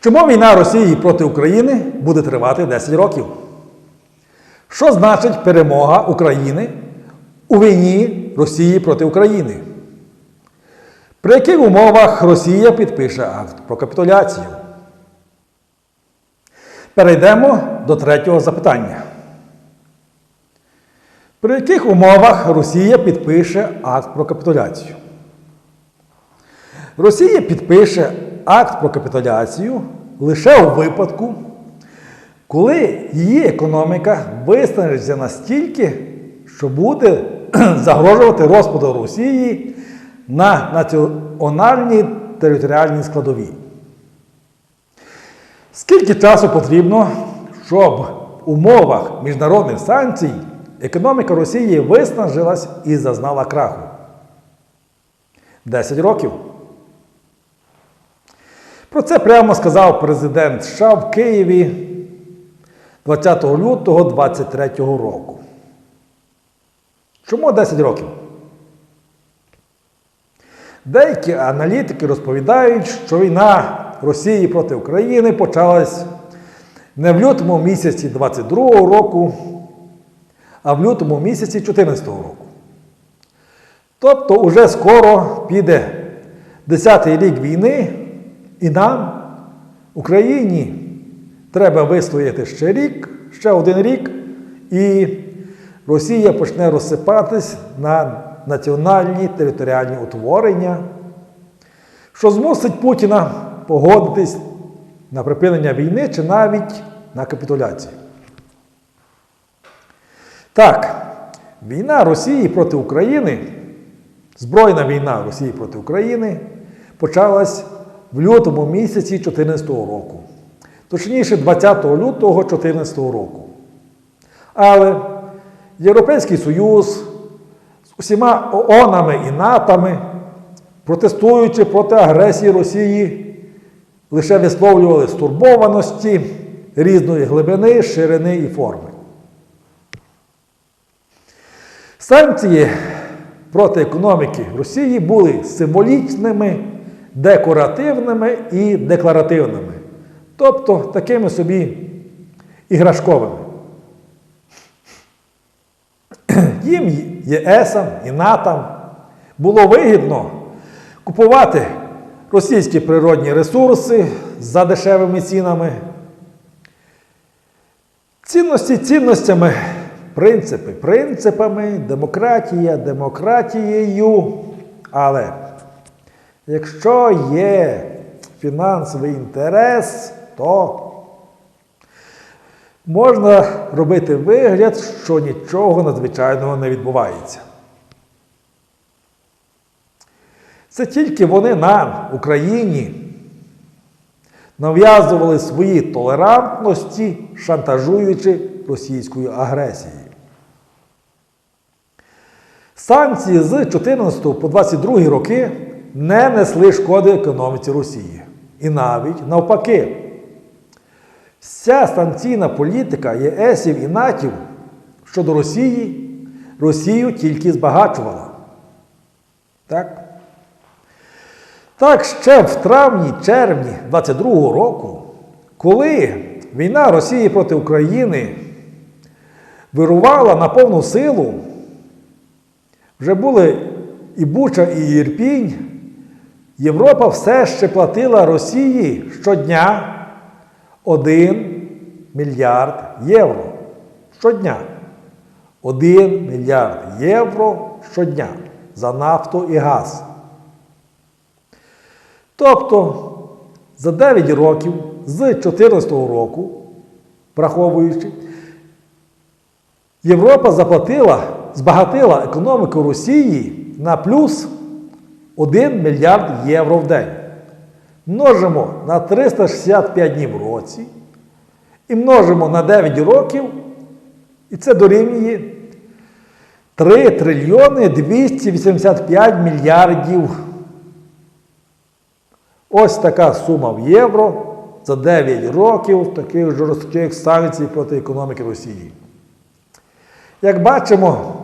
Чому війна Росії проти України буде тривати 10 років? Що значить перемога України у війні Росії проти України? При яких умовах Росія підпише акт про капітуляцію? Перейдемо до третього запитання. При яких умовах Росія підпише акт про капітуляцію? Росія підпише акт про капітуляцію лише у випадку, коли її економіка виснажиться настільки, що буде загрожувати розпаду Росії на національній територіальній складовій. Скільки часу потрібно, щоб в умовах міжнародних санкцій економіка Росії виснажилась і зазнала краху? 10 років. Про це прямо сказав президент США в Києві 20 лютого 2023 року. Чому 10 років? Деякі аналітики розповідають, що війна Росії проти України почалась не в лютому місяці 22 року, а в лютому місяці 2014 року. Тобто, уже скоро піде 10-й рік війни, і нам, Україні, треба вистояти ще рік, ще один рік, і Росія почне розсипатись на національні територіальні утворення, що змусить Путіна погодитись на припинення війни чи навіть на капітуляцію. Так, війна Росії проти України, збройна війна Росії проти України почалась в лютому місяці 2014 року. Точніше, 20 лютого 2014 року. Але Європейський Союз з усіма ООНами і НАТами, протестуючи проти агресії Росії, лише висловлювали стурбованості різної глибини, ширини і форми. Санкції проти економіки Росії були символічними, декоративними і декларативними, тобто такими собі іграшковими. Їм ЄСам і НАТО було вигідно купувати російські природні ресурси за дешевими цінами. Цінності цінностями, принципи принципами, демократія демократією. Але якщо є фінансовий інтерес, то можна робити вигляд, що нічого надзвичайного не відбувається. Це тільки вони нам, Україні, нав'язували свої толерантності, шантажуючи російською агресією. Санкції з 14 по 22 роки не несли шкоди економіці Росії. І навіть навпаки. Вся санкційна політика ЄСів і НАТів щодо Росії Росію тільки збагачувала. Так? Так, ще в травні-червні 22-го року, коли війна Росії проти України вирувала на повну силу, вже були і Буча, і Ірпінь, Європа все ще платила Росії щодня 1 мільярд євро щодня. 1 мільярд євро щодня за нафту і газ. Тобто за 9 років з 2014 року, враховуючи, Європа заплатила, збагатила економіку Росії на плюс 1 мільярд євро в день. Множимо на 365 днів в році і множимо на 9 років, і це дорівнює 3 трильйони 285 мільярдів. Ось така сума в євро за 9 років таких жорстких санкцій проти економіки Росії. Як бачимо,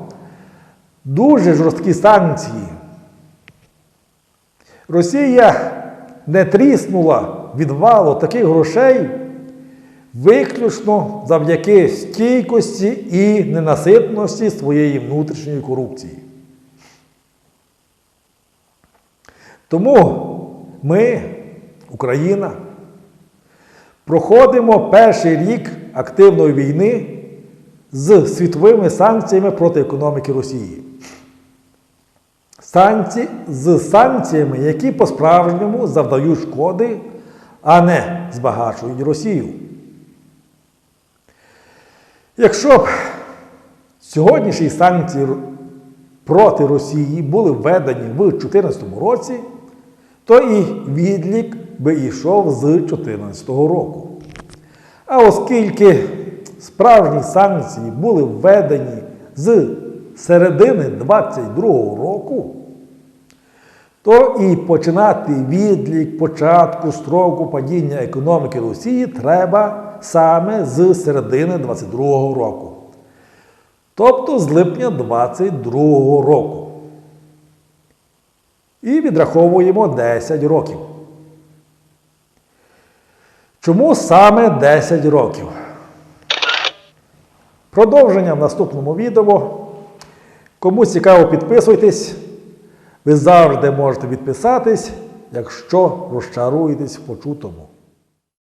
дуже жорсткі санкції. Росія не тріснула відвалу таких грошей виключно завдяки стійкості і ненаситності своєї внутрішньої корупції. Тому ми, Україна, проходимо перший рік активної війни з світовими санкціями проти економіки Росії. Санкції, з санкціями, які по-справжньому завдають шкоди, а не збагачують Росію. Якщо б сьогоднішні санкції проти Росії були введені в 2014 році, то і відлік би йшов з 2014 року. А оскільки справжні санкції були введені з середини 2022 року, то і починати відлік початку строку падіння економіки Росії треба саме з середини 2022 року. Тобто з липня 2022 року. І відраховуємо 10 років. Чому саме 10 років? Продовження в наступному відео. Кому цікаво, підписуйтесь. Ви завжди можете відписатись, якщо розчаруєтесь в почутому.